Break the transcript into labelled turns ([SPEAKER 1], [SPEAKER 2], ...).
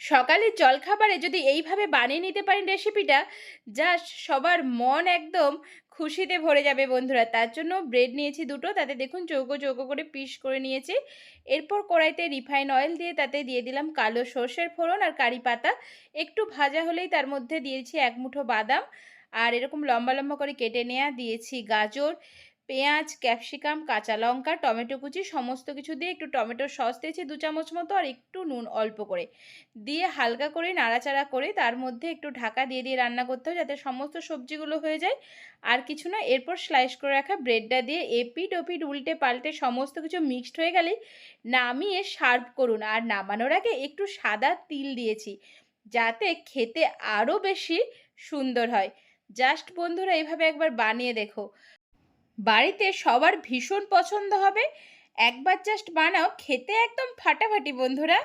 [SPEAKER 1] সকালের জলখাবারে যদি এইভাবে বানিয়ে নিতে পারেন রেসিপিটা, জাস্ট সবার মন একদম খুশিতে ভরে যাবে বন্ধুরা। তার জন্য ব্রেড নিয়েছি দুটো, তাতে দেখুন চৌকো চৌকো করে পিস করে নিয়েছি। এরপর কড়াইতে রিফাইন অয়েল দিয়ে তাতে দিয়ে দিলাম কালো সর্ষের ফোড়ন আর কারি পাতা। একটু ভাজা হলেই তার মধ্যে দিয়েছি এক মুঠো বাদাম। আর এরকম লম্বা লম্বা করে কেটে নেওয়া দিয়েছি গাজর। পেঁয়াজ, ক্যাপসিকাম, কাঁচা লঙ্কা, টমেটো কুচি সমস্ত কিছু দিয়ে একটু টমেটো সস দিয়েছি দু চামচ মতো আর একটু নুন অল্প করে। দিয়ে হালকা করে নাড়াচাড়া করে তার মধ্যে একটু ঢাকা দিয়ে দিয়ে রান্না করতে হবে যাতে সমস্ত সবজিগুলো হয়ে যায়। আর কিছু না, এরপর স্লাইস করে রাখা ব্রেডটা দিয়ে এপিট ওপিট উল্টে পাল্টে সমস্ত কিছু মিক্সড হয়ে গেলেই নামিয়ে সার্ভ করুন। আর নামানোর আগে একটু সাদা তিল দিয়েছি যাতে খেতে আরও বেশি সুন্দর হয়। জাস্ট বন্ধুরা এইভাবে একবার বানিয়ে দেখো। বাড়িতে সবার ভীষণ পছন্দ হবে। একবার জাস্ট বানাও খেতে একদম ফাটাফাটি বন্ধুরা।